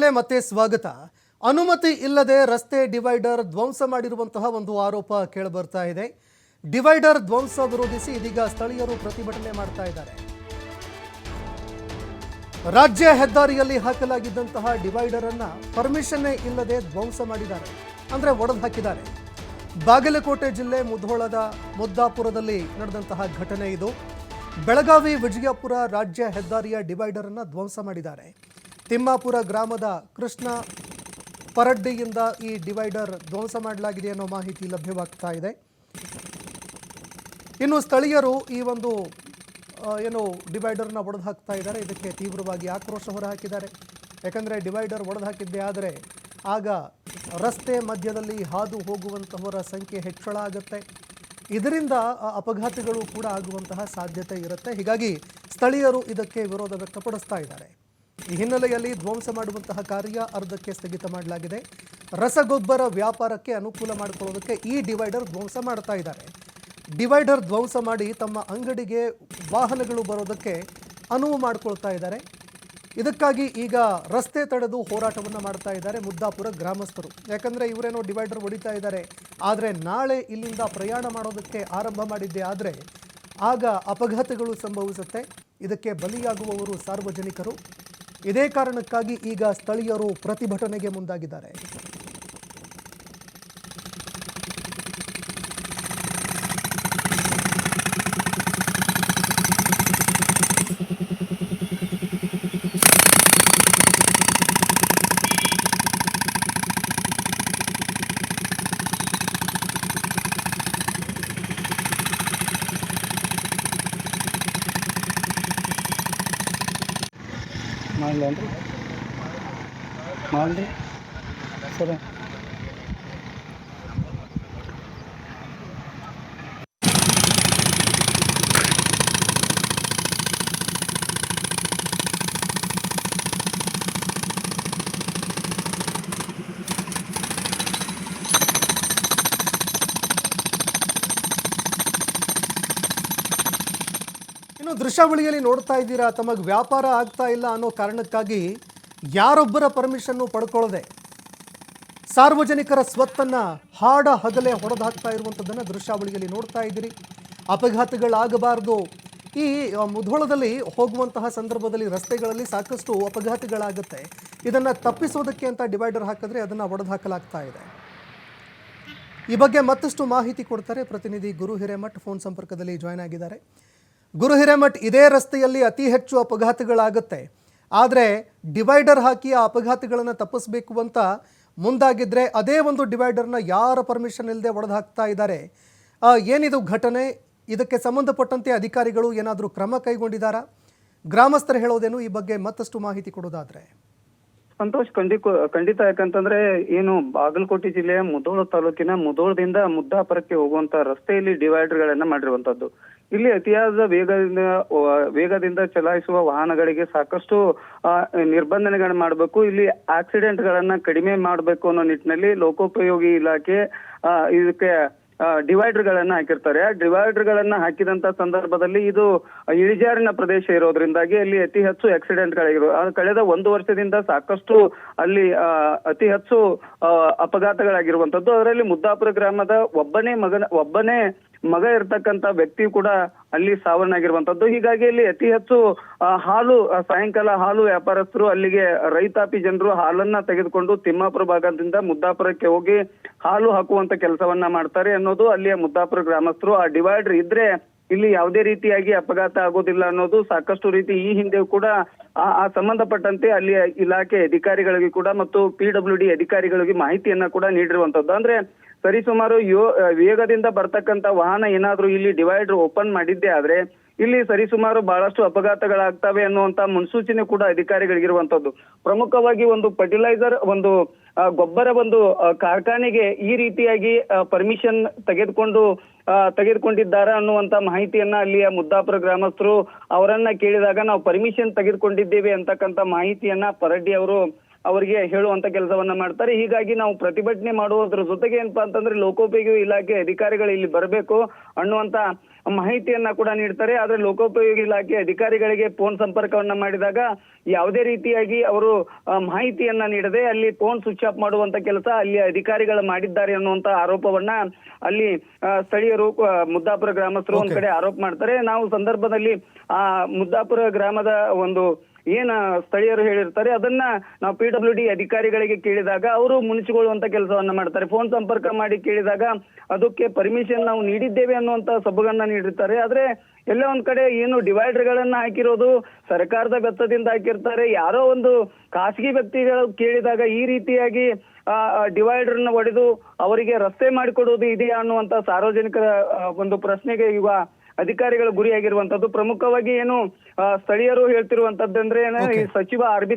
ಮತ್ತೆ ಸ್ವಾಗತ. ಅನುಮತಿ ಇಲ್ಲದೆ ರಸ್ತೆ ಡಿವೈಡರ್ ಧ್ವಂಸ ಮಾಡಿರುವಂತಹ ಒಂದು ಆರೋಪ ಕೇಳಿಬರ್ತಾ ಇದೆ. ಡಿವೈಡರ್ ಧ್ವಂಸ ವಿರೋಧಿಸಿ ಇದೀಗ ಸ್ಥಳೀಯರು ಪ್ರತಿಭಟನೆ ಮಾಡ್ತಾ ಇದ್ದಾರೆ. ರಾಜ್ಯ ಹೆದ್ದಾರಿಯಲ್ಲಿ ಹಾಕಲಾಗಿದ್ದಂತಹ ಡಿವೈಡರ್ ಅನ್ನ ಪರ್ಮಿಷನ್ನೇ ಇಲ್ಲದೆ ಧ್ವಂಸ ಮಾಡಿದ್ದಾರೆ. ಅಂದ್ರೆ ಒಡೆದು ಹಾಕಿದ್ದಾರೆ. ಬಾಗಲಕೋಟೆ ಜಿಲ್ಲೆ ಮುಧೋಳದ ಮುದ್ದಾಪುರದಲ್ಲಿ ನಡೆದಂತಹ ಘಟನೆ ಇದು. ಬೆಳಗಾವಿ ವಿಜಯಪುರ ರಾಜ್ಯ ಹೆದ್ದಾರಿಯ ಡಿವೈಡರ್ ಅನ್ನ ಧ್ವಂಸ ಮಾಡಿದ್ದಾರೆ. ತಿಮ್ಮಾಪುರ ಗ್ರಾಮದ ಕೃಷ್ಣ ಪರಡ್ಡಿಯಿಂದ ಈ ಡಿವೈಡರ್ ಧ್ವಂಸ ಮಾಡಲಾಗಿದೆ ಅನ್ನೋ ಮಾಹಿತಿ ಲಭ್ಯವಾಗ್ತಾ ಇದೆ. ಇನ್ನು ಸ್ಥಳೀಯರು ಈ ಒಂದು ಏನು ಡಿವೈಡರ್ನ ಒಡೆದು ಹಾಕ್ತಾ ಇದ್ದಾರೆ. ಇದಕ್ಕೆ ತೀವ್ರವಾಗಿ ಆಕ್ರೋಶ ಹೊರಹಾಕಿದ್ದಾರೆ. ಯಾಕಂದರೆ ಡಿವೈಡರ್ ಒಡೆದು ಹಾಕಿದ್ದೇ ಆದರೆ ಆಗ ರಸ್ತೆ ಮಧ್ಯದಲ್ಲಿ ಹಾದು ಹೋಗುವಂತಹವರ ಸಂಖ್ಯೆ ಹೆಚ್ಚಳ ಆಗುತ್ತೆ. ಇದರಿಂದ ಅಪಘಾತಗಳು ಕೂಡ ಆಗುವಂತಹ ಸಾಧ್ಯತೆ ಇರುತ್ತೆ. ಹೀಗಾಗಿ ಸ್ಥಳೀಯರು ಇದಕ್ಕೆ ವಿರೋಧ ವ್ಯಕ್ತಪಡಿಸ್ತಾ ಇದ್ದಾರೆ. ಈ ಹಿನ್ನೆಲೆಯಲ್ಲಿ ಧ್ವಂಸ ಮಾಡುವಂತಹ ಕಾರ್ಯ ಅರ್ಧಕ್ಕೆ ಸ್ಥಗಿತ ಮಾಡಲಾಗಿದೆ. ರಸಗೊಬ್ಬರ ವ್ಯಾಪಾರಕ್ಕೆ ಅನುಕೂಲ ಮಾಡಿಕೊಳ್ಳೋದಕ್ಕೆ ಈ ಡಿವೈಡರ್ ಧ್ವಂಸ ಮಾಡ್ತಾ ಇದ್ದಾರೆ. ಡಿವೈಡರ್ ಧ್ವಂಸ ಮಾಡಿ ತಮ್ಮ ಅಂಗಡಿಗೆ ವಾಹನಗಳು ಬರೋದಕ್ಕೆ ಅನುವು ಮಾಡಿಕೊಳ್ತಾ ಇದ್ದಾರೆ. ಇದಕ್ಕಾಗಿ ಈಗ ರಸ್ತೆ ತಡೆದು ಹೋರಾಟವನ್ನು ಮಾಡ್ತಾ ಇದ್ದಾರೆ ಮುದ್ದಾಪುರ ಗ್ರಾಮಸ್ಥರು. ಯಾಕಂದರೆ ಇವರೇನೋ ಡಿವೈಡರ್ ಹೊಡಿತಾ ಇದ್ದಾರೆ. ಆದರೆ ನಾಳೆ ಇಲ್ಲಿಂದ ಪ್ರಯಾಣ ಮಾಡೋದಕ್ಕೆ ಆರಂಭ ಮಾಡಿದ್ದೆ ಆದರೆ ಆಗ ಅಪಘಾತಗಳು ಸಂಭವಿಸುತ್ತೆ. ಇದಕ್ಕೆ ಬಲಿಯಾಗುವವರು ಸಾರ್ವಜನಿಕರು. ಇದೇ ಕಾರಣಕ್ಕಾಗಿ ಈಗ ಸ್ಥಳೀಯರು ಪ್ರತಿಭಟನೆಗೆ ಮುಂದಾಗಿದ್ದಾರೆ. ఏంటండి మాది సరే. ಇನ್ನು ದೃಶ್ಯಾವಳಿಯಲ್ಲಿ ನೋಡ್ತಾ ಇದ್ದೀರಾ? ತಮಗೆ ವ್ಯಾಪಾರ ಆಗ್ತಾ ಇಲ್ಲ ಅನ್ನೋ ಕಾರಣಕ್ಕಾಗಿ ಯಾರೊಬ್ಬರ ಪರ್ಮಿಷನ್ನು ಪಡ್ಕೊಳ್ಳದೆ. ಸಾರ್ವಜನಿಕರ ಸ್ವತ್ತನ್ನ ಹಾಡ ಹಗಲೆ ಹೊಡೆದು ಹಾಕ್ತಾ ಇರುವಂಥದ್ದನ್ನು ದೃಶ್ಯಾವಳಿಯಲ್ಲಿ ನೋಡ್ತಾ ಇದ್ದೀರಿ. ಅಪಘಾತಗಳಾಗಬಾರ್ದು. ಈ ಮುಧೋಳದಲ್ಲಿ ಹೋಗುವಂತಹ ಸಂದರ್ಭದಲ್ಲಿ ರಸ್ತೆಗಳಲ್ಲಿ ಸಾಕಷ್ಟು ಅಪಘಾತಗಳಾಗುತ್ತೆ. ಇದನ್ನು ತಪ್ಪಿಸೋದಕ್ಕೆ ಅಂತ ಡಿವೈಡರ್ ಹಾಕಿದ್ರೆ ಅದನ್ನು ಒಡೆದು ಹಾಕಲಾಗ್ತಾ ಇದೆ. ಈ ಬಗ್ಗೆ ಮತ್ತಷ್ಟು ಮಾಹಿತಿ ಕೊಡ್ತಾರೆ ಪ್ರತಿನಿಧಿ ಗುರು ಹಿರೇಮಠ್. ಫೋನ್ ಸಂಪರ್ಕದಲ್ಲಿ ಜಾಯ್ನ್ ಆಗಿದ್ದಾರೆ. ಗುರು ಹಿರೇಮಠ್ ಇದೇ ರಸ್ತೆಯಲ್ಲಿ ಅತಿ ಹೆಚ್ಚು ಅಪಘಾತಗಳಾಗುತ್ತೆ. ಆದರೆ ಡಿವೈಡರ್ ಹಾಕಿ ಆ ಅಪಘಾತಗಳನ್ನು ತಪ್ಪಿಸಬೇಕು ಅಂತ ಮುಂದಾಗಿದ್ರೆ ಅದೇ ಒಂದು ಡಿವೈಡರ್ನ ಯಾರ ಪರ್ಮಿಷನ್ ಇಲ್ಲದೆ ಒಡೆದು ಹಾಕ್ತಾ ಇದ್ದಾರೆ ಏನಿದು ಘಟನೆ? ಇದಕ್ಕೆ ಸಂಬಂಧಪಟ್ಟಂತೆ ಅಧಿಕಾರಿಗಳು ಏನಾದರೂ ಕ್ರಮ ಕೈಗೊಂಡಿದ್ದಾರಾ? ಗ್ರಾಮಸ್ಥರು ಹೇಳೋದೇನು? ಈ ಬಗ್ಗೆ ಮತ್ತಷ್ಟು ಮಾಹಿತಿ ಕೊಡೋದಾದ್ರೆ. ಸಂತೋಷ್ ಖಂಡಿತ ಖಂಡಿತ ಯಾಕಂತಂದ್ರೆ ಏನು ಬಾಗಲಕೋಟೆ ಜಿಲ್ಲೆಯ ಮುಧೋಳ ತಾಲೂಕಿನ ಮುಧೋಳದಿಂದ ಮುದ್ದಾಪುರಕ್ಕೆ ಹೋಗುವಂತ ರಸ್ತೆಯಲ್ಲಿ ಡಿವೈಡರ್ ಗಳನ್ನ ಮಾಡಿರುವಂತದ್ದು. ಇಲ್ಲಿ ಅತಿಯಾದ ವೇಗದಿಂದ ವೇಗದಿಂದ ಚಲಾಯಿಸುವ ವಾಹನಗಳಿಗೆ ಸಾಕಷ್ಟು ನಿರ್ಬಂಧನೆಗಳನ್ನ ಮಾಡಬೇಕು. ಇಲ್ಲಿ ಆಕ್ಸಿಡೆಂಟ್ ಗಳನ್ನ ಕಡಿಮೆ ಮಾಡಬೇಕು ಅನ್ನೋ ನಿಟ್ಟಿನಲ್ಲಿ ಲೋಕೋಪಯೋಗಿ ಇಲಾಖೆ ಇದಕ್ಕೆ ಡಿವೈಡರ್ ಗಳನ್ನ ಹಾಕಿರ್ತಾರೆ. ಆ ಡಿವೈಡರ್ ಗಳನ್ನ ಹಾಕಿದಂತ ಸಂದರ್ಭದಲ್ಲಿ ಇದು ಇಳಿಜಾರಿನ ಪ್ರದೇಶ ಇರೋದ್ರಿಂದಾಗಿ ಅಲ್ಲಿ ಅತಿ ಹೆಚ್ಚು ಆಕ್ಸಿಡೆಂಟ್ ಗಳಿರೋ ಆ, ಕಳೆದ ಒಂದು ವರ್ಷದಿಂದ ಸಾಕಷ್ಟು ಅಲ್ಲಿ ಅತಿ ಹೆಚ್ಚು ಅಪಘಾತಗಳಾಗಿರುವಂತದ್ದು. ಅದರಲ್ಲಿ ಮುದ್ದಾಪುರ ಗ್ರಾಮದ ಒಬ್ಬನೇ ಮಗನ, ಒಬ್ಬನೇ ಮಗ ಇರ್ತಕ್ಕಂತ ವ್ಯಕ್ತಿ ಕೂಡ ಅಲ್ಲಿ ಸಾವನ್ನಾಗಿರುವಂತದ್ದು. ಹೀಗಾಗಿ ಇಲ್ಲಿ ಅತಿ ಹೆಚ್ಚು ಹಾಲು ಸಾಯಂಕಾಲ ಹಾಲು ವ್ಯಾಪಾರಸ್ಥರು ಅಲ್ಲಿಗೆ ರೈತಾಪಿ ಜನರು ಹಾಲನ್ನ ತೆಗೆದುಕೊಂಡು ತಿಮ್ಮಾಪುರ ಭಾಗದಿಂದ ಮುದ್ದಾಪುರಕ್ಕೆ ಹೋಗಿ ಹಾಲು ಹಾಕುವಂತ ಕೆಲಸವನ್ನ ಮಾಡ್ತಾರೆ ಅನ್ನೋದು ಅಲ್ಲಿಯ ಮುದ್ದಾಪುರ ಗ್ರಾಮಸ್ಥರು. ಆ ಡಿವೈಡರ್ ಇದ್ರೆ ಇಲ್ಲಿ ಯಾವುದೇ ರೀತಿಯಾಗಿ ಅಪಘಾತ ಆಗೋದಿಲ್ಲ ಅನ್ನೋದು ಸಾಕಷ್ಟು ರೀತಿ ಈ ಹಿಂದೆ ಕೂಡ, ಆ ಸಂಬಂಧಪಟ್ಟಂತೆ ಅಲ್ಲಿಯ ಇಲಾಖೆ ಅಧಿಕಾರಿಗಳಿಗೆ ಕೂಡ ಮತ್ತು ಪಿ ಡಬ್ಲ್ಯೂ ಡಿ ಅಧಿಕಾರಿಗಳಿಗೆ ಮಾಹಿತಿಯನ್ನ ಕೂಡ ನೀಡಿರುವಂತದ್ದು. ಅಂದ್ರೆ ಸರಿಸುಮಾರು ಯೋ ವೇಗದಿಂದ ಬರ್ತಕ್ಕಂತ ವಾಹನ ಏನಾದ್ರೂ ಇಲ್ಲಿ ಡಿವೈಡರ್ ಓಪನ್ ಮಾಡಿದ್ದೇ ಆದ್ರೆ ಇಲ್ಲಿ ಸರಿಸುಮಾರು ಬಹಳಷ್ಟು ಅಪಘಾತಗಳಾಗ್ತವೆ ಅನ್ನುವಂತ ಮುನ್ಸೂಚನೆ ಕೂಡ ಅಧಿಕಾರಿಗಳಿಗಿರುವಂತದ್ದು ಪ್ರಮುಖವಾಗಿ ಒಂದು ಫರ್ಟಿಲೈಸರ್ ಒಂದು ಗೊಬ್ಬರ ಒಂದು ಕಾರ್ಖಾನೆಗೆ ಈ ರೀತಿಯಾಗಿ ಪರ್ಮಿಷನ್ ತೆಗೆದುಕೊಂಡು ತೆಗೆದುಕೊಂಡಿದ್ದಾರಾ ಅನ್ನುವಂತ ಮಾಹಿತಿಯನ್ನ ಅಲ್ಲಿಯ ಮುದ್ದಾಪುರ ಗ್ರಾಮಸ್ಥರು ಅವರನ್ನ ಕೇಳಿದಾಗ ನಾವು ಪರ್ಮಿಷನ್ ತೆಗೆದುಕೊಂಡಿದ್ದೇವೆ ಅಂತಕ್ಕಂತ ಮಾಹಿತಿಯನ್ನ ಪರಡ್ಡಿ ಅವರು ಅವರಿಗೆ ಹೇಳುವಂತ ಕೆಲಸವನ್ನ ಮಾಡ್ತಾರೆ. ಹೀಗಾಗಿ ನಾವು ಪ್ರತಿಭಟನೆ ಮಾಡುವುದರ ಜೊತೆಗೆ ಏನಪ್ಪಾ ಅಂತಂದ್ರೆ ಲೋಕೋಪಯೋಗಿ ಇಲಾಖೆ ಅಧಿಕಾರಿಗಳು ಇಲ್ಲಿ ಬರಬೇಕು ಅನ್ನುವಂತ ಮಾಹಿತಿಯನ್ನ ಕೂಡ ನೀಡ್ತಾರೆ. ಆದ್ರೆ ಲೋಕೋಪಯೋಗಿ ಇಲಾಖೆ ಅಧಿಕಾರಿಗಳಿಗೆ ಫೋನ್ ಸಂಪರ್ಕವನ್ನ ಮಾಡಿದಾಗ ಯಾವುದೇ ರೀತಿಯಾಗಿ ಅವರು ಮಾಹಿತಿಯನ್ನ ನೀಡದೆ ಅಲ್ಲಿ ಫೋನ್ ಸ್ವಿಚ್ ಆಫ್ ಮಾಡುವಂತ ಕೆಲಸ ಅಲ್ಲಿ ಅಧಿಕಾರಿಗಳು ಮಾಡಿದ್ದಾರೆ ಅನ್ನುವಂತ ಆರೋಪವನ್ನ ಅಲ್ಲಿ ಸ್ಥಳೀಯರು ಮುದ್ದಾಪುರ ಗ್ರಾಮಸ್ಥರು ಒಂದ್. ಕಡೆ ಆರೋಪ ಮಾಡ್ತಾರೆ. ನಾವು ಸಂದರ್ಭದಲ್ಲಿ ಆ ಮುದ್ದಾಪುರ ಗ್ರಾಮದ ಒಂದು ಏನ ಸ್ಥಳೀಯರು ಹೇಳಿರ್ತಾರೆ, ಅದನ್ನ ನಾವು ಪಿ ಡಬ್ಲ್ಯೂ ಡಿ ಅಧಿಕಾರಿಗಳಿಗೆ ಕೇಳಿದಾಗ ಅವರು ಮುನಿಸಿಕೊಳ್ಳುವಂತ ಕೆಲಸವನ್ನ ಮಾಡ್ತಾರೆ. ಫೋನ್ ಸಂಪರ್ಕ ಮಾಡಿ ಕೇಳಿದಾಗ ಅದಕ್ಕೆ ಪರ್ಮಿಷನ್ ನಾವು ನೀಡಿದ್ದೇವೆ ಅನ್ನುವಂತ ಸಬಗನ್ನ ನೀಡಿರ್ತಾರೆ. ಆದ್ರೆ ಎಲ್ಲ ಒಂದ್ ಕಡೆ ಏನು ಡಿವೈಡರ್ ಗಳನ್ನ ಹಾಕಿರೋದು ಸರ್ಕಾರದ ಬೆತ್ತದಿಂದ ಹಾಕಿರ್ತಾರೆ. ಯಾರೋ ಒಂದು ಖಾಸಗಿ ವ್ಯಕ್ತಿಗಳು ಕೇಳಿದಾಗ ಈ ರೀತಿಯಾಗಿ ಡಿವೈಡರ್ನ ಒಡೆದು ಅವರಿಗೆ ರಸ್ತೆ ಮಾಡಿಕೊಡೋದು ಇದೆಯಾ ಅನ್ನುವಂತ ಸಾರ್ವಜನಿಕರ ಒಂದು ಪ್ರಶ್ನೆಗೆ ಈಗ ಅಧಿಕಾರಿಗಳು ಗುರಿಯಾಗಿರುವಂತದ್ದು. ಪ್ರಮುಖವಾಗಿ ಏನು ಸ್ಥಳೀಯರು ಹೇಳ್ತಿರುವಂತದ್ದಂದ್ರೆ ಏನು, ಈ ಸಚಿವ ಆರ್ ಬಿ